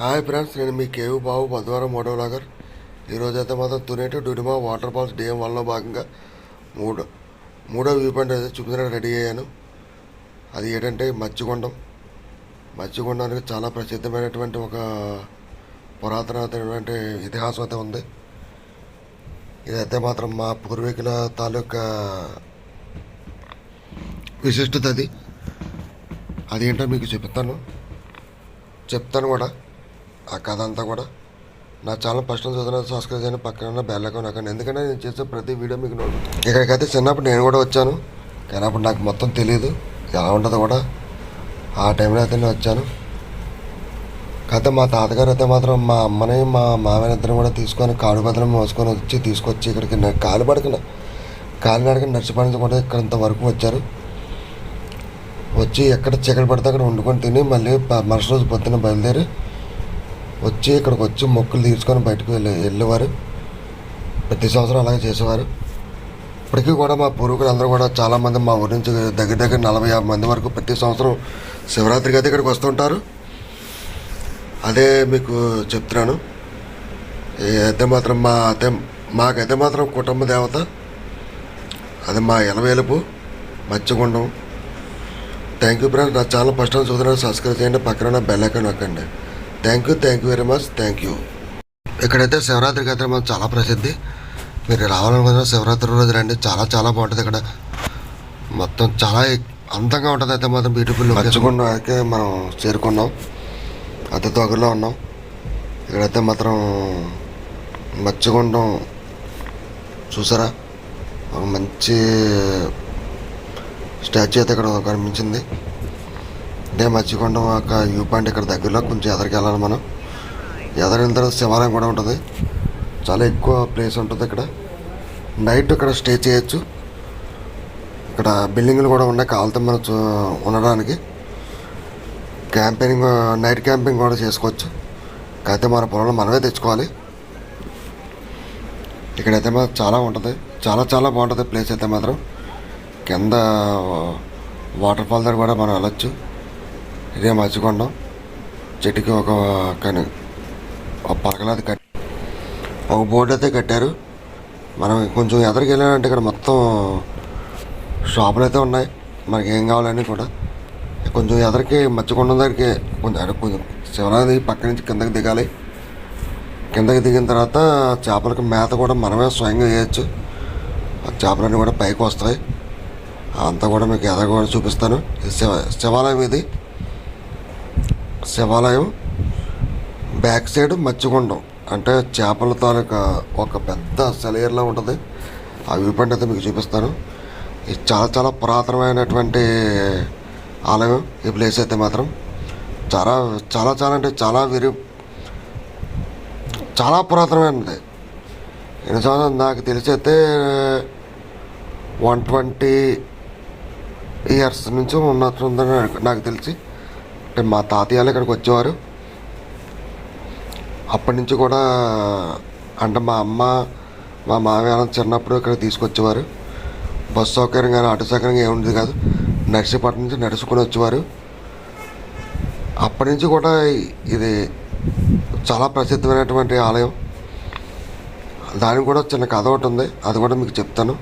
Hi friends నేను మీ కేవు బాబు బుధవారం మూడవ లాగర్. ఈరోజు అయితే మాత్రం తునేటి డుడిమా వాటర్ ఫాల్స్ డిఎం వన్లో భాగంగా మూడో మూడో వ్యూ పాయింట్ అయితే చూపించడానికి రెడీ అయ్యాను. అది ఏంటంటే మత్స్యగుండం మత్స్యగుండానికి చాలా ప్రసిద్ధమైనటువంటి ఒక పురాతనమైనటువంటి ఇతిహాసం అయితే ఉంది. ఇదైతే మాత్రం మా పూర్వీకుల తాలూకా విశిష్టత అది. అదేంటో మీకు చెప్తాను. చెప్తాను కూడా. ఆ కథ అంతా కూడా. నా ఛానల్ ఫస్ట్ నుంచి చదివిన సబ్స్క్రైబ్ పక్కన ఉన్న బెల్ అకౌంట్ అక్కడ ఎందుకంటే నేను చేసే ప్రతి వీడియో మీకు నోటి ఇక్కడికైతే చిన్నప్పుడు నేను కూడా వచ్చాను. కానీ అప్పుడు నాకు మొత్తం తెలియదు ఎలా ఉంటుందో కూడా. ఆ టైంలో అయితే నేను వచ్చాను. కాకపోతే మా తాతగారు అయితే మాత్రం మా అమ్మని మా మామయ్య ఇద్దరు కూడా తీసుకొని కాడు బదులు మోసుకొని వచ్చి తీసుకొచ్చి ఇక్కడికి కాలు పడకన కాలినడక నడిచిపడించి కూడా ఇక్కడ వరకు వచ్చారు. వచ్చి ఎక్కడ చీకటి పడితే అక్కడ వండుకొని తిని మళ్ళీ మరుసటి రోజు పొద్దున్న బయలుదేరి వచ్చి ఇక్కడికి వచ్చి మొక్కులు తీర్చుకొని బయటకు వెళ్ళే వెళ్ళేవారు. ప్రతి సంవత్సరం అలాగే చేసేవారు. ఇప్పటికీ కూడా మా పూర్వీకులు అందరూ కూడా చాలామంది మా ఊరి నుంచి దగ్గర దగ్గర నలభై యాభై మంది వరకు ప్రతి సంవత్సరం శివరాత్రికి అయితే ఇక్కడికి వస్తుంటారు అదే మీకు చెప్తున్నాను. అయితే మాత్రం మా అయితే మాకైతే మాత్రం కుటుంబ దేవత. అది మా ఎలవేలుపు మత్స్యగుండం. థ్యాంక్ యూ ఫ్రెండ్స్ నా ఛానల్ ఫస్ట్ టైం చూసిన సబ్స్క్రైబ్ చేయండి. పక్కన బెల్ ఐకాన్ నొక్కండి. Thank you thank you very much thank you ఇక్కడైతే శివరాత్రికి అయితే మనం చాలా ప్రసిద్ధి. మీరు రావాలనుకున్న శివరాత్రి రోజు రండి. చాలా చాలా బాగుంటుంది ఇక్కడ. మొత్తం చాలా అందంగా ఉంటుంది అయితే మాత్రం బ్యూటిఫుల్ మర్చికుండా అయితే మనం చేరుకున్నాం. అతి దగ్గరలో ఉన్నాం. ఇక్కడైతే మాత్రం మత్స్యగుండం చూసారా? ఒక మంచి స్టాచ్యూ అయితే ఇక్కడ కనిపించింది. అంటే మత్స్యకొండ ఒక వ్యూ పాయింట్ ఇక్కడ దగ్గరలో కొంచెం ఎదరికి వెళ్ళాలి మనం. ఎదరిన తర్వాత శివాలయం కూడా ఉంటుంది. చాలా ఎక్కువ ప్లేస్ ఉంటుంది ఇక్కడ. నైట్ ఇక్కడ స్టే చేయొచ్చు. ఇక్కడ బిల్డింగ్లు కూడా ఉన్నాయి కావాలతో మనం ఉండడానికి. క్యాంపింగ్ నైట్ క్యాంపింగ్ కూడా చేసుకోవచ్చు. కాకపోతే మన పొలంలో మనమే తెచ్చుకోవాలి. ఇక్కడైతే మాత్రం చాలా ఉంటుంది. చాలా చాలా బాగుంటుంది ప్లేస్ అయితే మాత్రం. కింద వాటర్ ఫాల్ దగ్గర కూడా మనం వెళ్ళొచ్చు. ఇదే మర్చికొండం చెట్టుకి ఒక కని ఒక పలకలాది కట్టి. ఒక బోర్డు అయితే కట్టారు. మనం కొంచెం ఎదరికి వెళ్ళాలంటే ఇక్కడ మొత్తం షాపులు అయితే ఉన్నాయి. మనకి ఏం కావాలని కూడా. కొంచెం ఎదరికి మత్స్యకొండం దగ్గరికి కొంచెం కొంచెం శివరాది పక్క నుంచి కిందకి దిగాలి. కిందకి దిగిన తర్వాత చేపలకు మేత కూడా మనమే స్వయంగా వేయచ్చు. ఆ చేపలన్నీ కూడా పైకి వస్తాయి. అంతా కూడా మీకు ఎదర కూడా చూపిస్తాను. శివ శివాలయం ఇది. శివాలయం బ్యాక్ సైడ్ మత్స్యగుండం. అంటే చేపల తాలూకా ఒక పెద్ద సెలయర్లా ఉంటుంది. ఆ వ్యూ పాయింట్ అయితే మీకు చూపిస్తాను. ఇది చాలా చాలా పురాతనమైనటువంటి ఆలయం. ఈ ప్లేస్ అయితే మాత్రం చాలా చాలా చాలా అంటే చాలా విరి చాలా పురాతనమైనది. ఎన్ని సంవత్సరాలు నాకు తెలిసి అయితే వన్ ట్వంటీ ఇయర్స్ నుంచి ఉన్నట్టుందని నాకు తెలిసి అంటే మా తాతయ్యలు ఇక్కడికి వచ్చేవారు. అప్పటి నుంచి కూడా అంటే మా అమ్మ మా మామయ్య చిన్నప్పుడు ఇక్కడ తీసుకొచ్చేవారు. బస్ సౌకర్యం కానీ ఆటో సౌకర్యం ఏమి ఉండేది కాదు. నర్సీపట్నం నుంచి నడుచుకుని వచ్చేవారు. అప్పటి నుంచి కూడా ఇది చాలా ప్రసిద్ధమైనటువంటి ఆలయం. దానికి కూడా చిన్న కథ ఒకటి ఉంది. అది కూడా మీకు చెప్తాను.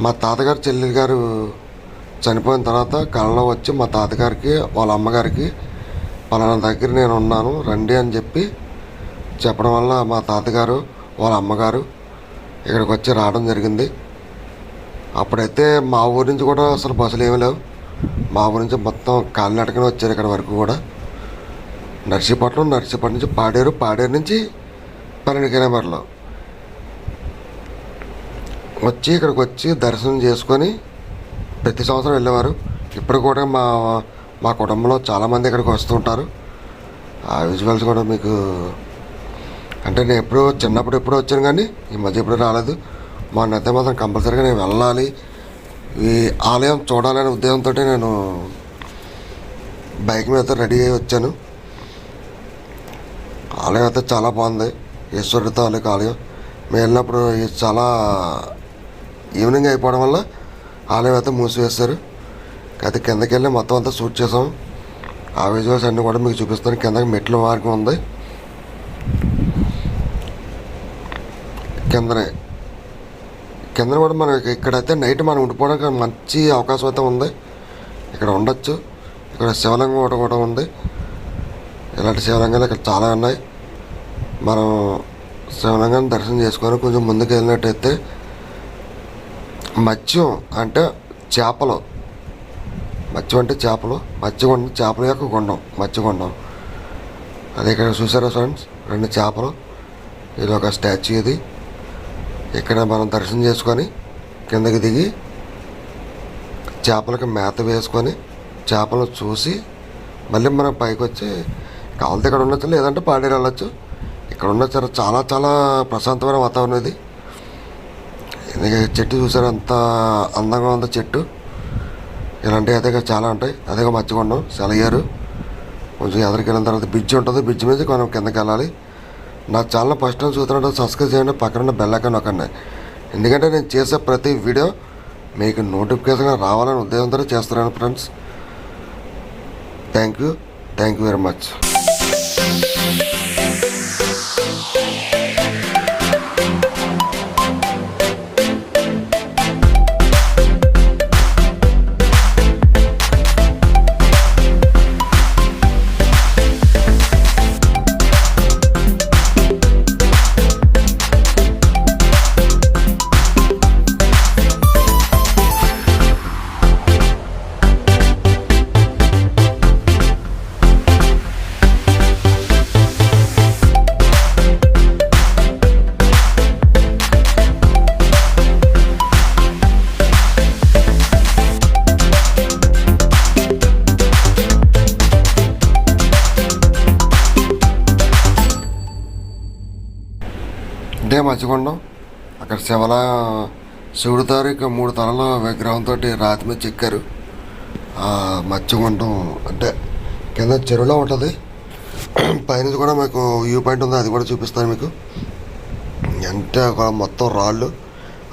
మా తాతగారు చెల్లెలు గారు చనిపోయిన తర్వాత కళ్ళలో వచ్చి మా తాతగారికి వాళ్ళ అమ్మగారికి పలానా దగ్గర నేను ఉన్నాను రండి అని చెప్పి చెప్పడం వల్ల మా తాతగారు వాళ్ళ అమ్మగారు ఇక్కడికి వచ్చి రావడం జరిగింది. అప్పుడైతే మా ఊరి నుంచి కూడా అసలు బస్సులు ఏమీ లేవు. మా ఊరి నుంచి మొత్తం కాలినడకనే వచ్చారు ఇక్కడ వరకు కూడా. నర్సీపట్నం నర్సీపట్నం నుంచి పాడేరు పాడేరు నుంచి పన్నెండు కిలోమీటర్లు వచ్చి ఇక్కడికి వచ్చి దర్శనం చేసుకొని ప్రతి సంవత్సరం వెళ్ళేవారు. ఇప్పుడు కూడా మా మా కుటుంబంలో చాలామంది ఇక్కడికి వస్తుంటారు ఆ విజువల్స్ కూడా మీకు అంటే నేను ఎప్పుడో చిన్నప్పుడు ఎప్పుడో వచ్చాను కానీ ఈ మధ్య ఎప్పుడు రాలేదు. మా నైతే మాత్రం కంపల్సరీగా నేను వెళ్ళాలి. ఈ ఆలయం చూడాలనే ఉద్దేశంతో నేను బైక్ మీద రెడీ అయ్యి వచ్చాను. ఆలయం అయితే చాలా బాగుంది. ఈశ్వరుడితో తాలూకు ఆలయం. మేము వెళ్ళినప్పుడు చాలా ఈవినింగ్ అయిపోవడం వల్ల ఆలయం అయితే మూసివేస్తారు. అయితే కిందకి వెళ్ళి మొత్తం అంతా షూట్ చేసాం. ఆ విజువల్స్ అన్నీ కూడా మీకు చూపిస్తాను. కిందకి మెట్ల మార్గం ఉంది. కిందనే. కింద కూడా మనకి ఇక్కడైతే నైట్ మనం ఉండిపోవడానికి మంచి అవకాశం అయితే ఉంది. ఇక్కడ ఉండొచ్చు. ఇక్కడ శివలింగం ఒకటి కూడా ఉంది. ఇలాంటి శివలింగాలు ఇక్కడ చాలా ఉన్నాయి. మనం శివలింగాన్ని దర్శనం చేసుకొని కొంచెం ముందుకు వెళ్ళినట్టయితే మత్స్యం అంటే చేపలు. మత్స్యం అంటే చేపలు. మత్స్యగుండం చేపల యొక్క గుండం. మత్స్యగుండం అదే ఇక్కడ చూసారా ఫ్రెండ్స్? రెండు చేపలు. ఇది ఒక స్టాచ్యూ ఇది. ఇక్కడ మనం దర్శనం చేసుకొని కిందకి దిగి చేపలకి మేత వేసుకొని చేపలు చూసి మళ్ళీ మనం పైకి వచ్చి కావాలంటే ఇక్కడ ఉండొచ్చు లేదంటే పాడేరు వెళ్ళొచ్చు. ఇక్కడ ఉన్న చాలా చాలా చాలా ప్రశాంతమైన వాతావరణం ఇది. చెట్టు చూసారు? అంత అందంగా ఉంది చెట్టు. ఇలాంటివి అయితే చాలా ఉంటాయి. అదే మర్చికొండం సెలయ్యారు కొంచెం ఎదరికి వెళ్ళిన తర్వాత బ్రిడ్జ్ ఉంటుంది. బ్రిడ్జ్ మీద మనం కిందకి వెళ్ళాలి. నా ఛానల్ ఫస్ట్ టైం చూస్తున్నట్టు సబ్స్క్రైబ్ చేయండి. పక్కన ఉన్న బెల్ నొక్కండి. ఎందుకంటే నేను చేసే ప్రతి వీడియో మీకు నోటిఫికేషన్ రావాలని ఉద్దేశంతో చేస్తున్నాను friends thank you thank you very much అక్కడ శివుడి తారీఖు మూడు తలల విగ్రహంతో రాతి మీద చెక్కారు. ఆ మత్స్యగుండం అంటే కింద చెరువులో ఉంటుంది. పైనుంచి కూడా మీకు వ్యూ పాయింట్ ఉంది? అది కూడా చూపిస్తాను మీకు. అంటే ఒక మొత్తం రాళ్ళు.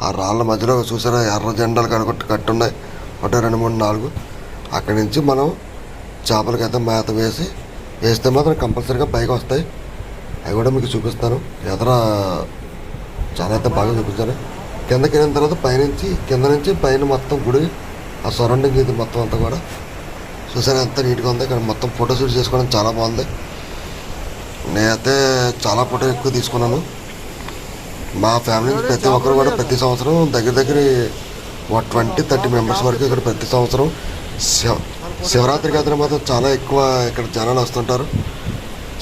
ఆ రాళ్ళ మధ్యలో చూసారా? ఎర్ర జెండాలు కనుకొట్టి కట్టున్నాయి. ఒకటి రెండు మూడు నాలుగు. అక్కడి నుంచి మనం చేపలకైతే మేత వేసి వేస్తే మాత్రం కంపల్సరీగా పైకి వస్తాయి. అవి కూడా మీకు చూపిస్తాను. ఎదర చాలా అయితే బాగా చూపించారు. కిందకి వెళ్ళిన తర్వాత పైనుంచి కింద నుంచి పైన మొత్తం గుడి ఆ సరౌండింగ్ ఇది మొత్తం అంతా కూడా. చూసారా ఎంత నీట్గా ఉంది. ఇక్కడ మొత్తం ఫోటో షూట్ చేసుకోవడం చాలా బాగుంది. నేనైతే చాలా ఫోటో ఎక్కువ తీసుకున్నాను. మా ఫ్యామిలీ ప్రతి ఒక్కరు కూడా ప్రతి సంవత్సరం దగ్గర దగ్గర ఒక ట్వంటీ థర్టీ మెంబర్స్ వరకు ఇక్కడ ప్రతి సంవత్సరం శివ శివరాత్రికి అయితే మాత్రం చాలా ఎక్కువ ఇక్కడ జనాలు వస్తుంటారు.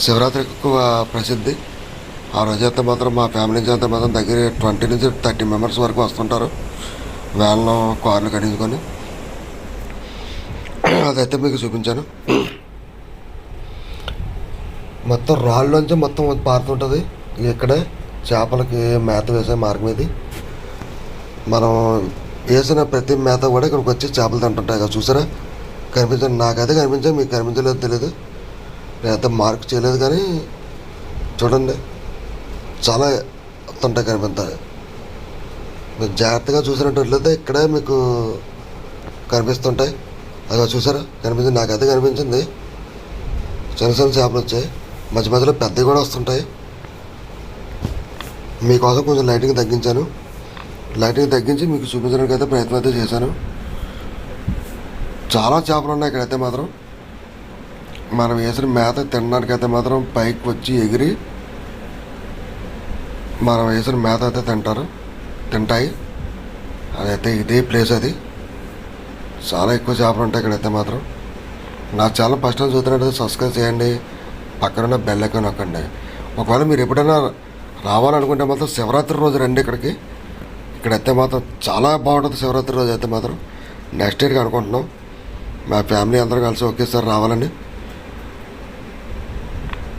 శివరాత్రి ఎక్కువ ప్రసిద్ధి. ఆ రోజైతే మాత్రం మా ఫ్యామిలీ నుంచి అయితే మాత్రం దగ్గర ట్వంటీ నుంచి థర్టీ మెంబర్స్ వరకు వస్తుంటారు. వ్యాన్లో కార్లు కట్టించుకొని అదైతే మీకు చూపించాను. మొత్తం రాళ్ళలోంచి మొత్తం పారుతుంటుంది. ఇక్కడే చేపలకి మేత వేసే మార్గం ఇది. మనం వేసిన ప్రతి మేత కూడా ఇక్కడికి వచ్చి చేపలు తింటుంటాయి కదా చూసారా? కనిపించండి నాకైతే కనిపించే మీకు కనిపించలేదు తెలియదు. నేనైతే మార్క్ చేయలేదు కానీ చూడండి. చాలా వస్తుంటాయి కనిపిస్తాయి. మీరు జాగ్రత్తగా చూసినట్లయితే ఇక్కడే మీకు కనిపిస్తుంటాయి. అదో చూసారా? కనిపించింది. నాకు అయితే కనిపించింది. చిన్న చిన్న చేపలు వచ్చాయి. మధ్య మధ్యలో పెద్దవి కూడా వస్తుంటాయి. మీకోసం కొంచెం లైటింగ్ తగ్గించాను. లైటింగ్ తగ్గించి మీకు చూపించడానికి అయితే ప్రయత్నం అయితే చేశాను. చాలా చేపలు ఉన్నాయి ఇక్కడైతే మాత్రం. మనం వేసిన మేత తినడానికి అయితే మాత్రం పైకి వచ్చి ఎగిరి మనం వేసిన మేత అయితే తింటారు. తింటాయి. అదైతే ఇదే ప్లేస్ అది. చాలా ఎక్కువ చేపలు ఉంటాయి ఇక్కడైతే మాత్రం. నా ఛానల్ ఫస్ట్ టైం చూస్తున్నట్టు సబ్స్క్రైబ్ చేయండి. పక్కన బెల్ ఐకాన్ నొక్కండి. ఒకవేళ మీరు ఎప్పుడైనా రావాలనుకుంటే మాత్రం శివరాత్రి రోజు రండి ఇక్కడికి. ఇక్కడైతే మాత్రం చాలా బాగుంటుంది శివరాత్రి రోజు అయితే మాత్రం. నెక్స్ట్ ఇయర్కి అనుకుంటున్నాం. మా ఫ్యామిలీ అందరూ కలిసి ఒకేసారి రావాలని.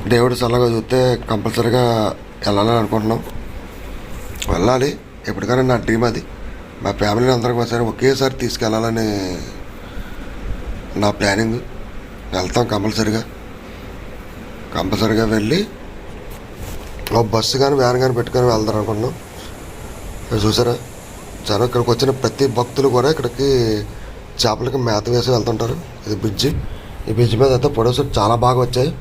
దేవుడు చల్లగా చూస్తే కంపల్సరీగా వెళ్ళాలని అనుకుంటున్నాం. వెళ్ళాలి. ఎప్పటికైనా నా డ్రీమ్ అది. మా ఫ్యామిలీని అందరం ఒకసారి ఒకేసారి తీసుకెళ్ళాలని నా ప్లానింగ్ వెళ్తాం కంపల్సరిగా. కంపల్సరీగా వెళ్ళి ఒక బస్సు కానీ వ్యాన్ కానీ పెట్టుకొని వెళ్దాం అనుకున్నాం. చూసారా? జనం ఇక్కడికి వచ్చిన ప్రతి భక్తులు కూడా ఇక్కడికి చేపలకి మేత వేసి వెళ్తుంటారు. ఇది బ్రిడ్జి ఈ బ్రిడ్జ్ మీద అయితే ఫొటోస్ చాలా బాగా వచ్చాయి.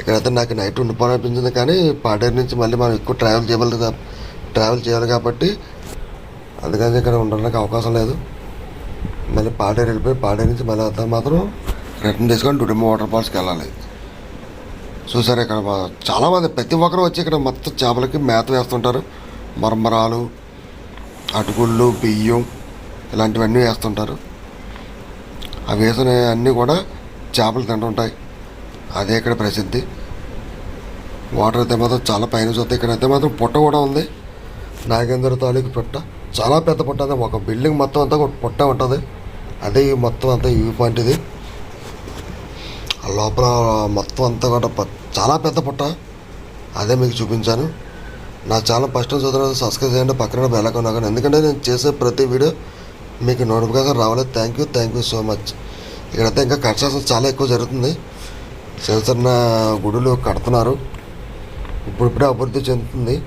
ఇక్కడైతే నాకు నైట్ ఉండిపోవాలనిపించింది కానీ పాడేరు నుంచి మళ్ళీ మనం ఎక్కువ ట్రావెల్ చేయగలదు కదా ట్రావెల్ చేయాలి కాబట్టి అందుకని ఇక్కడ ఉండడానికి అవకాశం లేదు. మళ్ళీ పాడేరు వెళ్ళిపోయి పాడేరు నుంచి మళ్ళీ అంతా మాత్రం రిటర్న్ తీసుకొని డుడిమ్మ వాటర్ ఫాల్స్కి వెళ్ళాలి. చూసారు ఇక్కడ చాలామంది ప్రతి ఒక్కరు వచ్చి ఇక్కడ మొత్తం చేపలకి మేత వేస్తుంటారు. మరమరాలు అటుకుళ్ళు బియ్యం ఇలాంటివన్నీ వేస్తుంటారు. అవి వేసిన అన్నీ కూడా చేపలు తింటుంటాయి. అదే ఇక్కడ ప్రసిద్ధి. వాటర్ అయితే మాత్రం చాలా పైన చూస్తే ఇక్కడ అయితే మాత్రం పుట్ట కూడా ఉంది. నాగేంద్ర తాలూకు పుట్ట. చాలా పెద్ద పుట్ట అది. ఒక బిల్డింగ్ మొత్తం అంతా ఒక పుట్ట ఉంటుంది. అదే ఈ మొత్తం అంతా వ్యూ పాయింట్ ఇది. ఆ లోపల మొత్తం అంతా కూడా చాలా పెద్ద పుట్ట. అదే మీకు చూపించాను. నా ఛానల్ ఫస్ట్ చూద్దాం సబ్స్క్రైబ్ చేయండి. పక్కన బెల్లకం కానీ ఎందుకంటే నేను చేసే ప్రతి వీడియో మీకు నోటిఫికేషన్ రావాలి thank you thank you so much. ఇక్కడైతే ఇంకా కన్స్ట్రక్షన్ చాలా ఎక్కువ జరుగుతుంది. చిన్న చిన్న గుడులు కడుతున్నారు. ఇప్పుడిప్పుడే అభివృద్ధి చెందుతుంది.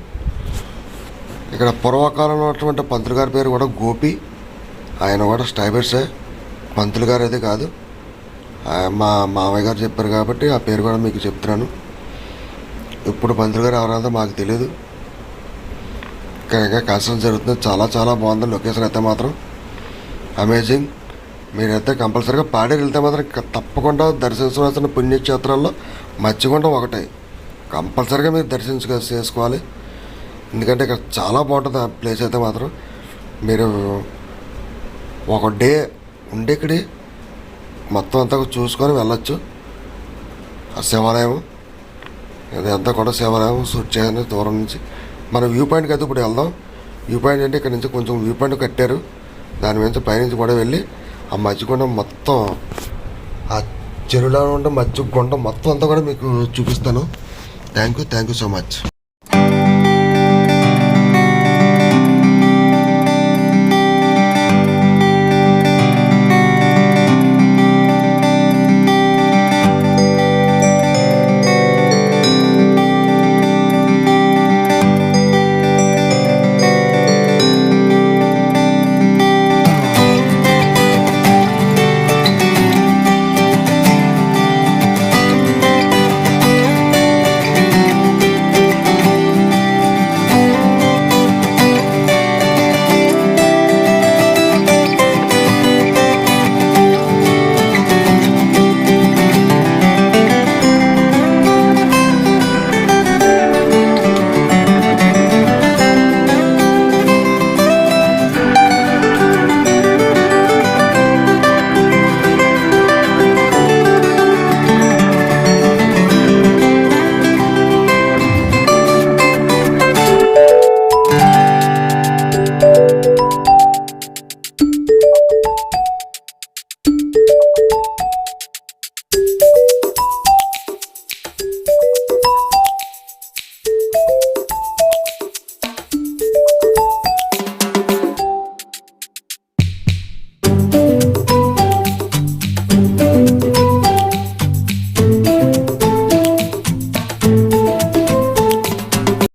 ఇక్కడ పూర్వకాలంలో ఉన్నటువంటి పంతులు గారి పేరు కూడా గోపి. ఆయన కూడా స్టైబర్సే. పంతులు గారు అయితే కాదు. మా మామయ్య గారు చెప్పారు కాబట్టి ఆ పేరు కూడా మీకు చెప్తున్నాను. ఇప్పుడు పంతులు గారు ఎవరైనా మాకు తెలియదు ఇంకా కన్సల్ట్ జరుగుతుంది. చాలా చాలా బాగుంది. లొకేషన్ అయితే మాత్రం అమేజింగ్. మీరైతే కంపల్సరీగా పాడేరు వెళ్తే మాత్రం తప్పకుండా దర్శించవలసిన పుణ్యక్షేత్రాల్లో మత్స్యగుండం ఒకటే. కంపల్సరీగా మీరు దర్శించుకో చేసుకోవాలి. ఎందుకంటే ఇక్కడ చాలా బాగుంటుంది ఆ ప్లేస్ అయితే మాత్రం. మీరు ఒక డే ఉండి ఇక్కడి మొత్తం అంతా చూసుకొని వెళ్ళొచ్చు. ఆ శివాలయం ఇదంతా కూడా శివాలయం షూట్ చేయాలి దూరం నుంచి. మన వ్యూ పాయింట్కి అయితే ఇప్పుడు వెళ్దాం. వ్యూ పాయింట్ అంటే ఇక్కడ నుంచి కొంచెం వ్యూ పాయింట్ కట్టారు. దాని మీద పైనుంచి కూడా వెళ్ళి ఆ మధ్యగుండం మొత్తం ఆ చెరువులో ఉండే మధ్య గుండం మొత్తం అంతా కూడా మీకు చూపిస్తాను. Thank you thank you so much